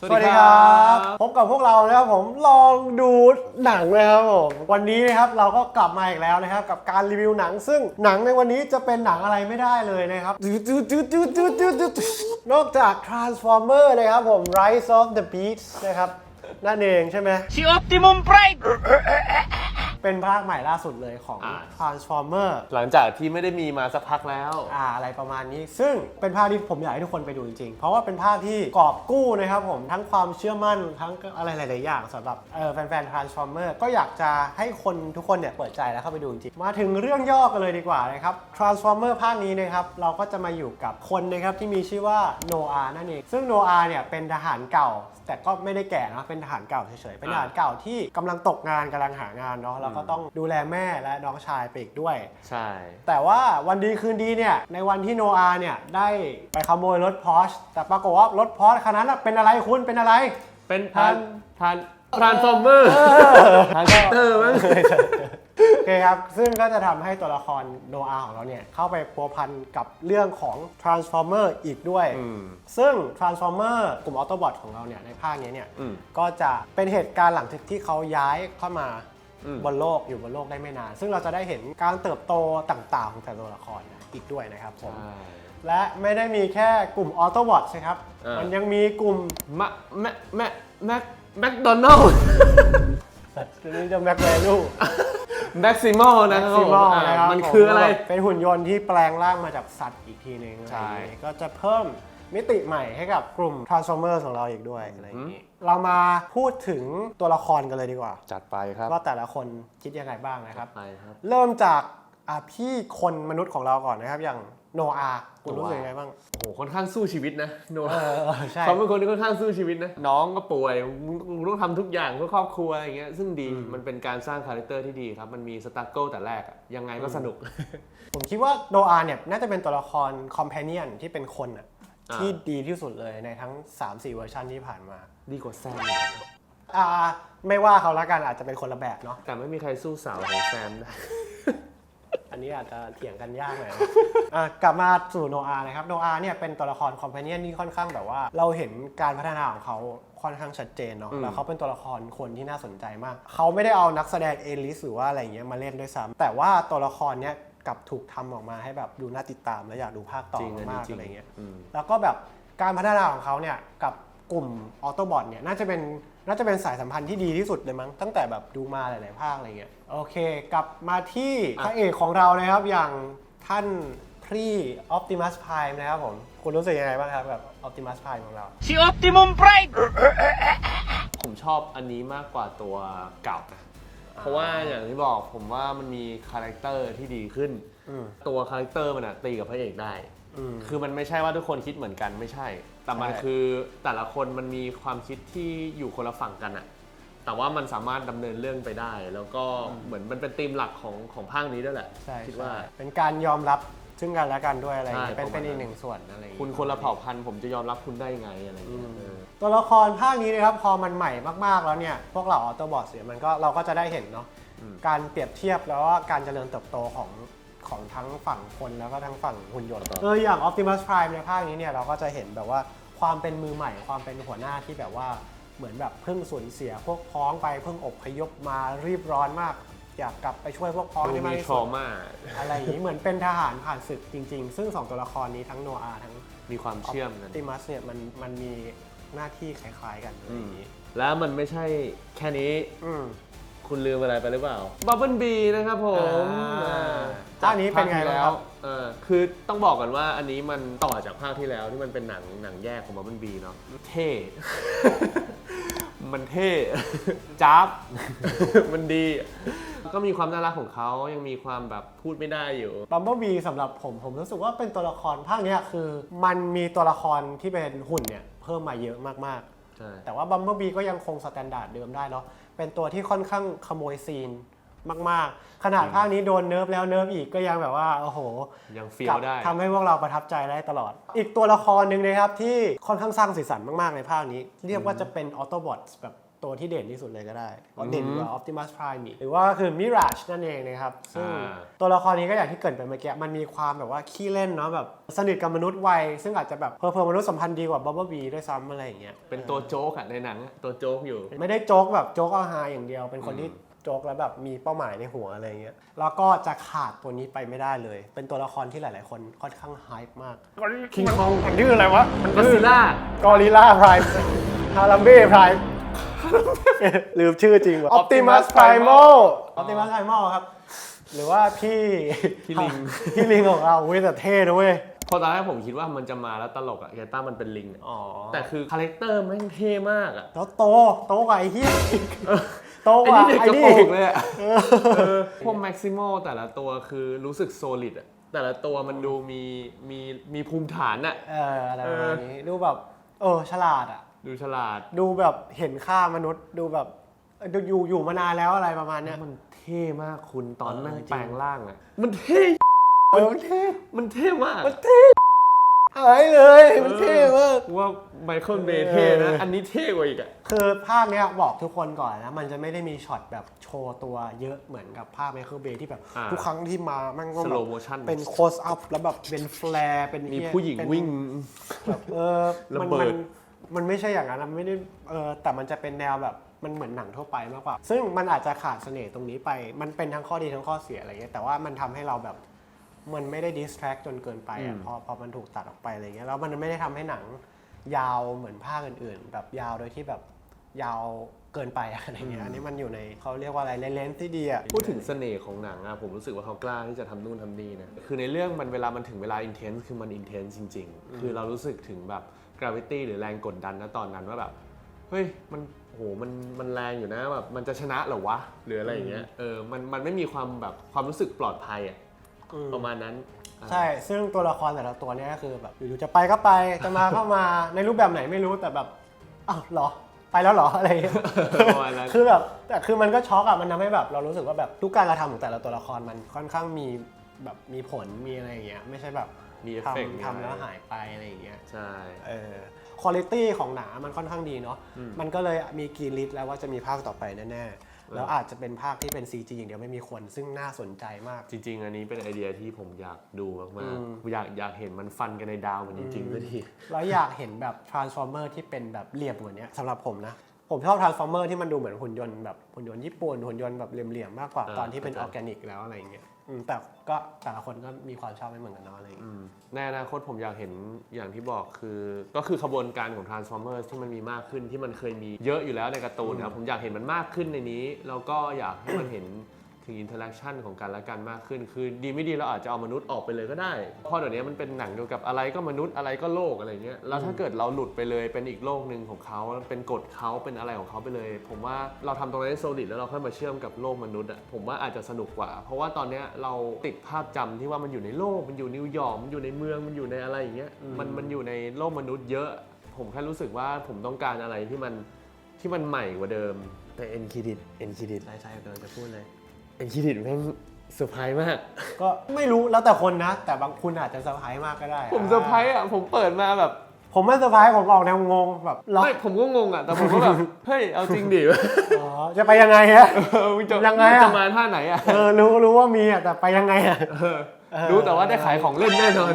สวัสดีครับพบกับพวกเรานะครับผมลองดูหนังนะครับผมวันนี้นะครับเราก็กลับมาอีกแล้วนะครับ กับการรีวิวหนัง ซึ่งหนังในวันนี้จะเป็นหนังอะไรไม่ได้เลยนะครับนอกจาก Transformer นะครับผม Rise of the Beasts นะครับนั่นเองใช่ไหม Si Optimum Prime! เป็นภาคใหม่ล่าสุดเลยของ อ่า Transformer หลังจากที่ไม่ได้มีมาสักพักแล้ว อ่าอะไรประมาณนี้ ซึ่งเป็นภาพที่ผมอยากให้ทุกคนไปดูจริงๆ เพราะว่าเป็นภาพที่กอบกู้นะครับผมทั้งความเชื่อมั่นทั้งอะไรหลาย ๆ อย่างสำหรับเอ่อแฟนๆ Transformer ก็อยากจะให้คนทุกคนเนี่ยเปิดใจแล้วเข้าไปดูจริงๆ มาถึงเรื่องย่อกันเลยดีกว่านะครับ Transformer ภาคนี้นะครับ เราก็จะมาอยู่กับคนนะครับที่มีชื่อว่าโนอานั่นเอง ซึ่งโนอาเนี่ยเป็นทหารเก่า แต่ก็ไม่ได้แก่นะเป็นทหารเก่าเฉยๆเป็นทหารเก่าที่กำลังตกงานกำลังหางานเนาะแล้วก็ต้องดูแลแม่และน้องชายไปอีกด้วย ใช่ แต่ว่าวันดีคืนดีเนี่ยในวันที่โนอาห์เนี่ยได้ไปขโมยรถพอชแต่ปรากฏว่ารถพอชคันนั้นน่ะเป็นอะไรคุณเป็นอะไร เป็นทัทานนทานทรานส์ฟอร์เมอร์ทรานเตอร์มั้งโอเคครับ ซึ่งก็จะทำให้ตัวละครโนอาห์ของเราเนี่ย เข้าไปพัวพันกับเรื่องของ Transformer อีกด้วยอืมซึ่ง Transformer กลุ่ม Autobot ของเราเนี่ย ในภาคนี้เนี่ยอืมก็จะเป็นเหตุการณ์หลังจากที่เขาย้ายเข้ามาอืม บนโลกอยู่บนโลกได้ไม่นาน ซึ่งเราจะได้เห็นการเติบโตต่างๆ ของแต่ละตัวละครอีกด้วยนะครับผมใช่และไม่ได้มีแค่กลุ่ม Autobot ใช่ครับ อ่ามั มันยังมีกลุ่มมะแมแมแม็กแมคโดนัลด์นี่จะแม็กแวลู แม็กซิมอลนะครับผมซิมอลอ่านะครับมันคืออะไร เป็นหุ่นยนต์ที่แปลงร่างมาจากสัตว์อีกทีหนึงใช่ อะไรอย่างงี้ก็จะเพิ่ม มิติใหม่ให้กับกลุ่ม Transformers ของเราอีกด้วยอะไรอย่างนี้เรามาพูดถึงตัวละครกันเลยดีกว่าจัดไปครับว่าแต่ละคนคิดยังไงบ้างนะครับ ไปครับ เริ่มจากอะพี่คนมนุษย์ของเราก่อนนะครับ อย่างโนอาคุณรู้โนอาสึกยังไงบ้างโอ้โหค่อนข้างสู้ชีวิตนะโนเออเออใช่ เขาเป็นคนที่ค่อนข้างสู้ชีวิตนะน้องก็ป่วยมึงมึงต้องทำทุกอย่างเพื่อครอบครัวอะไรอย่างเงี้ยซึ่งดีมันเป็นการสร้างคาแรคเตอร์ที่ดีครับมันมีสตาร์เกิลแต่แรกอะยังไงก็สนุก ผมคิดว่าโนอาเนี่ยน่าจะเป็นตัวละครคอมเพเนียนที่เป็นคนอะอ่า ที่ดีที่สุดเลยในทั้ง 3-4เวอร์ชันที่ผ่านมา ดีกว่าแซมอ่าไม่ว่าเขาละกันอาจจะเป็นคนละแบบเนาะ แต่ไม่มีใครสู้สาวของแซมได้ อันนี้อาจจะเถียงกันยากหน่อยนะอะกลับมาสู่โนอานะครับ โนอาเนี่ยเป็นตัวละครคอมเพเนียนที่ค่อนข้างแบบว่า เราเห็นการพัฒนาของเขาค่อนข้างชัดเจนเนาะอืมแล้วเขาเป็นตัวละครคนที่น่าสนใจมาก เขาไม่ได้เอานักแสดงเอลิสหรือว่าอะไรอย่างเงี้ยมาเล่นด้วยซ้ำแต่ว่าตัวละครเนี้ย กลับถูกทำออกมาให้แบบดูน่าติดตามและอยากดูภาคต่อจริงอันนี้มากๆจริงอะไรเงี้ยอืมแล้วก็แบบการพัฒนาของเขาเนี่ยกับกลุ่มออโตบอทเนี่ยน่าจะเป็นน่าจะเป็นสายสัมพันธ์ที่ดีที่สุดเลยมั้งตั้งแต่แบบดูมาหลาย ๆ ภาคอะไรเงี้ยโอเค กลับมาที่พระเอกของเรานะครับอย่างท่านพรีออ t ติมัสพายนะครับผม คุณรู้สึกยังไงบ้างครับกับออ t ติมัสพายของเรา Si Optimum Prime! ผมชอบอันนี้มากกว่าตัวเก่านะ เพราะว่าอย่างที่บอกผมว่ามันมีคาแรคเตอร์ที่ดีขึ้น อืมตัวคาแรคเตอร์มันอะตีกับพระเอกได้ อืม คือมันไม่ใช่ว่าทุกคนคิดเหมือนกันไม่ใช่ แต่มันใช่ คือแต่ละคนมันมีความคิดที่อยู่คนละฝั่งกันอะแต่ว่ามันสามารถดำเนินเรื่องไปได้ แล้วก็เหมือนมันเป็นธีมหลักของของภาคนี้ด้วยแหละใช่คิดว่า ใช่เป็นการยอมรับ ซึ่งกันและกันด้วยอะไรอย่างเงี้ยใช่เป็นเป็นประมาณอีกหนึ่งส่วนอะไรอย่างเงี้ย คุณคนละเผ่าพันธุ์ผมจะยอมรับคุณได้ไงอะไรอย่างเงี้ยเออ ตัวละครภาคนี้นะครับพอมันใหม่มากๆแล้วเนี่ย พวกเราออโตบอทเนี่ยมันก็เราก็จะได้เห็นเนาะอืม การเปรียบเทียบแล้วว่าการเจริญเติบโตของของทั้งฝั่งคนแล้วก็ทั้งฝั่งหุ่นยนต์เอออย่าง Optimus Prime ในภาคนี้เนี่ยเราก็จะเห็นแบบว่าความเป็นมือใหม่ ความเป็นหัวหน้าที่แบบว่าเหมือนแบบเพิ่งสูญเสียพวกพ้องไปเพิ่งอพยพมารีบร้อนมาก อยากกลับไปช่วยพวกพ้องดูให้มากมีที่ทรสุอดมาอะไรอย่างนี้เหมือนเป็นทหารผ่านศึกจริง ๆ ซึ่งสองตัวละครนี้ทั้งโนอาทั้งมีความเชื่อมกันติมัสเนี่ยมันมันมีหน้าที่คล้ายๆกันอะไรอย่างนี้แล้วมันไม่ใช่แค่นี้ อืม คุณลืมอะไรไปหรือเปล่าบับเบิลบีนะครับผมอ่าอ่าภาคนี้เป็นไงบ้างครับ เออคือต้องบอกกันว่าอันนี้มันต่อจากภาคที่แล้วที่มันเป็นหนังหนังแยกของบับเบิลบีเนาะเท่ มันเท่จับมันดี ก็มีความน่ารักของเขายังมีความแบบพูดไม่ได้อยู่ บัมเบิลบีสำหรับผมผมรู้สึกว่าเป็นตัวละครภาคเนี้ยคือ มันมีตัวละครที่เป็นหุ่นเนี่ยเพิ่มมาเยอะมากใช่ ๆ แต่ว่าบัมเบิลบีก็ยังคงสแตนดาร์ดเดิมได้เนาะเป็นตัวที่ค่อนข้างขโมยซีน มาก ๆ ขนาดภาคนี้โดนเนิร์ฟแล้วเนิร์ฟอีกก็ยังแบบว่าโอ้โหยังเฟี้ยกลัวได้ทำให้พวกเราประทับใจได้ตลอด อีกตัวละครหนึ่งนะครับที่ค่อนข้างสร้างสีสันมาก ๆ ในภาคนี้ เรียกว่าจะเป็นออโตบอทแบบตัวที่เด่นที่สุดเลยก็ได้เด่นกว่า Optimus Prime อีกหรือว่าก็คือ Mirage นั่นเองนะครับ ซึ่งอ่าตัวละครนี้ก็อย่างที่เกริดไปเมื่อกี้ มันมีความแบบว่าขี้เล่นเนาะแบบสนิทกับมนุษย์ไว ซึ่งอาจจะแบบเพอเพอมนุษย์สัมพันธ์ดีกว่า Bumblebee ด้วยซ้ำอะไรอย่างเงี้ย เป็นตัวโจ๊กอะในหนังอะตัวโจ๊กอยู่ ไม่ได้โจ๊กแบบโจ๊กเอาฮาอย่างเดียว เป็นคนที่ โจ๊กแล้วแบบมีเป้าหมายในหัวอะไรอย่างเงี้ยแล้วก็จะขาดตัวนี้ไปไม่ได้เลย เป็นตัวละครที่หลาย ๆ คนค่อนข้างไฮป์มาก คิงคองมันชื่ออะไรวะ มันก็ซิล่ากอริล่าไพรม์ฮาลัมเบ้ไพรม์ลืมชื่อจริงว่ะ Optimus Optimus Primal Optimus Primal ครับ หรือว่าพี่พี่ลิงพี่ลิงของเราเว้ยแต่เท่นะเว้ยพอตอนแรกผมคิดว่ามันจะมาแล้วตลกอะแกต้ามันเป็นลิงอะอ๋อ แต่คือคาแรคเตอร์แม่งเท่มากอะแล้วโต โตกว่าไอ้เหี้ยอีก โตไอ้กว่านี่เด็กไอ้กระนี่ โปรอีงกเลยอะเออพวกแม็กซิมอลแต่ละตัวคือรู้สึกโซลิดอะแต่ละตัวมันดูมีมีมีภูมิฐานอะเอออะไรประมาณนี้ดูแบบ เออฉลาดอะ ดูฉลาด ดูแบบเห็นค่ามนุษย์ ดูแบบเออดูอยู่อยู่มานานแล้วอะไรประมาณเนี้ยมันเท่มากคุณตอนเออแม่งจริงแปลงร่างอะมันเท่ เออมันเท่มันเท่มาก มันเท่ หายเลยมันเท่มากว่าไมเคิลเบย์เท่นะ อันนี้เท่กว่าอีกอะ คือภาคเนี้ยบอกทุกคนก่อนนะ มันจะไม่ได้มีช็อตแบบโชว์ตัวเยอะเหมือนกับภาคไมเคิลเบย์ที่แบบ อ่าทุกครั้งที่มาแมันก็สแบโลบโมชั่นเป็นโคสอัพแล้วแบบเป็นแฟลร์เป็นมีเยผู้หญิงเป็น วิ่ง แบบเออมันระเบิมันดมันไม่ใช่อย่างนั้นนะมันไม่ได้เออแต่มันจะเป็นแนวแบบมันเหมือนหนังทั่วไปมากกว่า ซึ่งมันอาจจะขาดเสน่ห์ตรงนี้ไป มันเป็นทั้งข้อดีทั้งข้อเสียอะไรเงี้ยแต่ว่ามันทำให้เราแบบ มันไม่ได้ดิสแทรกจนเกินไปอะพอพอมันถูกตัดออกไปอะไรเงี้ยแล้วมันไม่ได้ทำให้หนังยาวเหมือนภาคอื่น ๆ แบบยาวโดยที่แบบยาวเกินไปอะไรเงี้ยอันนี้มันอยู่ในเขาเรียกว่าอะไรเลนส์ที่ดีอะพูดถึงเสน่ห์ของหนังอะผมรู้สึกว่าเขากล้าที่จะทำนู่นทำนี่นะคือในเรื่องมันเวลามันถึงเวลาอินเทนส์คือมันอินเทนส์จริง ๆ คือเรารู้สึกถึงแบบกราวิตี้หรือแรงกดดันนะตอนนั้นว่าแบบเฮ้ยมันโหมันมันแรงอยู่นะแบบมันจะชนะเหรอวะหรืออะไรอย่างเงี้ยเออมันมันไม่มีความแบบความรู้สึกปลอดภัยอะ อืมประมาณนั้นใช่ ซึ่งตัวละครแต่ละตัวเนี่ยก็คือแบบอยู่ๆจะไปก็ไป จะมาก็มา ในรูปแบบไหนไม่รู้แต่แบบอ้าวเหรอ ไปแล้วเหรออะไรอย่างเงี้ยประมาณนั้น คือแบบแต่คือมันก็ช็อกอะมันทำให้แบบเรารู้สึกว่าแบบทุกการกระทำของแต่ละตัวละครมันค่อนข้างมีแบบมีผลมีอะไรอย่างเงี้ยไม่ใช่แบบมีเอฟเฟกต์มีทำอะไรทำแล้วหายไปอะไรอย่างเงี้ย ใช่ เออคุณภาพของหนังมันค่อนข้างดีเนาะมันก็เลยมีกรีนลิสต์แล้วว่าจะมีภาคต่อไปแน่ๆ แล้วอาจจะเป็นภาคที่เป็น CG อย่างเดียวไม่มีคน ซึ่งน่าสนใจมาก จริง ๆ อันนี้เป็นไอเดียที่ผมอยากดูมากอืมๆอยากอยากเห็นมันฟันกันในดาวมันจริงๆสักทีแล้วอยากเห็นแบบ transformer ที่เป็นแบบเหลี่ยมกว่านี้สำหรับผมนะ ผมชอบ transformer ที่มันดูเหมือนหุ่นยนต์แบบหุ่นยนต์ญี่ปุ่นหุ่นยนต์แบบเหลี่ยมๆมากกว่าอ่าตอนที่เป็นอเข้าอใจร์แกนิกแล้วอะไรอย่างเงี้ย อืมแต่ก็แต่ละคนก็มีความชอบไม่เหมือนกันเนาะอะไรอย่างเงี้ยอืมในอนาคตผมอยากเห็นอย่างที่บอกคือ ก็คือขบวนการของ Transformers ที่มันมีมากขึ้นที่มันเคยมีเยอะอยู่แล้วในการ์ตูนนะครับผมอยากเห็นมันมากขึ้นในนี้แล้วก็อยากให้มันเห็น ถึงอินเทอร์แอคชั่นของกันและกันมากขึ้น คือดีไม่ดีเราอาจจะเอามนุษย์ออกไปเลยก็ได้ เพราะเดี๋ยวนี้มันเป็นหนังเกี่ยวกับอะไรก็มนุษย์อะไรก็โลกอะไรเงี้ย แล้วถ้าเกิดเราหลุดไปเลยเป็นอีกโลกหนึ่งของเขาเป็นกฎเขาเป็นอะไรของเขาไปเลย ผมว่าเราทำตรงนั้นให้โซลิดแล้วเราค่อยมาเชื่อมกับโลกมนุษย์อะผมว่าอาจจะสนุกกว่า เพราะว่าตอนเนี้ยเราติดภาพจำที่ว่ามันอยู่ในโลก มันอยู่นิวยอร์ก มันอยู่ในเมือง มันอยู่ในอะไรอย่างเงี้ย มันมันอยู่ในโลกมนุษย์เยอะ ผมแค่รู้สึกว่าผมต้องการอะไรที่มันที่มันใหม่กว่าเดิมแต่เอ็นคิดิตเอ็นคิดิตใช่ใช่กำลังจะพูดเลย เอ็นคิดิตแม่งเซอร์ไพรส์มาก ก็ไม่รู้แล้วแต่คนนะ แต่บางคุณอาจจะเซอร์ไพรส์มากก็ได้ผมเซอร์ไพรส์อะผมเปิดมาแบบผมไม่เซอร์ไพรส์ผมออกแนวงงแบบเหรอไม่ผมก็งงอะแต่ผมก็แบบ เฮ้ย เอาจริงดิอ๋อจะไปยังไงฮะเออมึงจะยังไงอะมึจะมาท่าไหนอะเออรู้รู้ว่ามีอะแต่ไปยังไงอะเออรู้แต่ว่าได้ขายของเล่นแน่นอน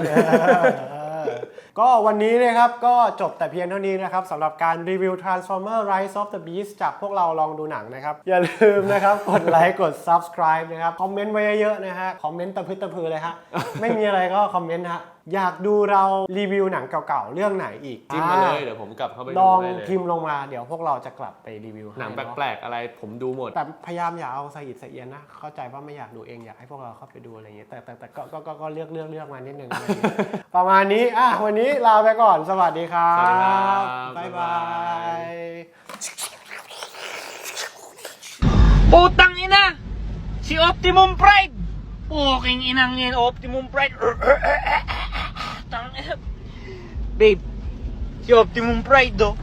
ก็วันนี้นะครับก็จบแต่เพียงเท่านี้นะครับสำหรับการรีวิว Transformer Rise of the Beast จากพวกเราลองดูหนังนะครับ อย่าลืมนะครับ กดไลค์กด subscribe นะครับ คอมเมนต์ไว้เยอะๆนะฮะ คอมเมนต์ตะพึดตะพือเลยฮะ ไม่มีอะไรก็คอมเมนต์ฮะอยากดูเรารีวิวหนังเก่าๆ เรื่องไหนอีกจิ้มมาเลยเดี๋ยวผมกลับเข้าไปลดูองได้เลยพิมพ์ลงมาเดี๋ยวพวกเราจะกลับไปรีวิวหนังให้แปลกๆอะไรผมดูหมด แต่พยายามอย่าเอาสะอิดสะเอียนนะ เข้าใจว่าไม่อยากดูเองอยากให้พวกเราเข้าไปดูอะไรอย่างเงี้ยแต่แต่แต่ก็ก็ก็ก็เลือกเลือกเลือกมานิดนึงอะไรอย่างเงี้ยประมาณนี้อะวันนี้ลาไปก่อนสวัสดีครับสวัสดีครับบ๊ายบ๊าบายบาย ย Putang ina! Si Optimum Pride! Puking inang yan, Optimum Pride. Babe, si Optimum Pride, oh.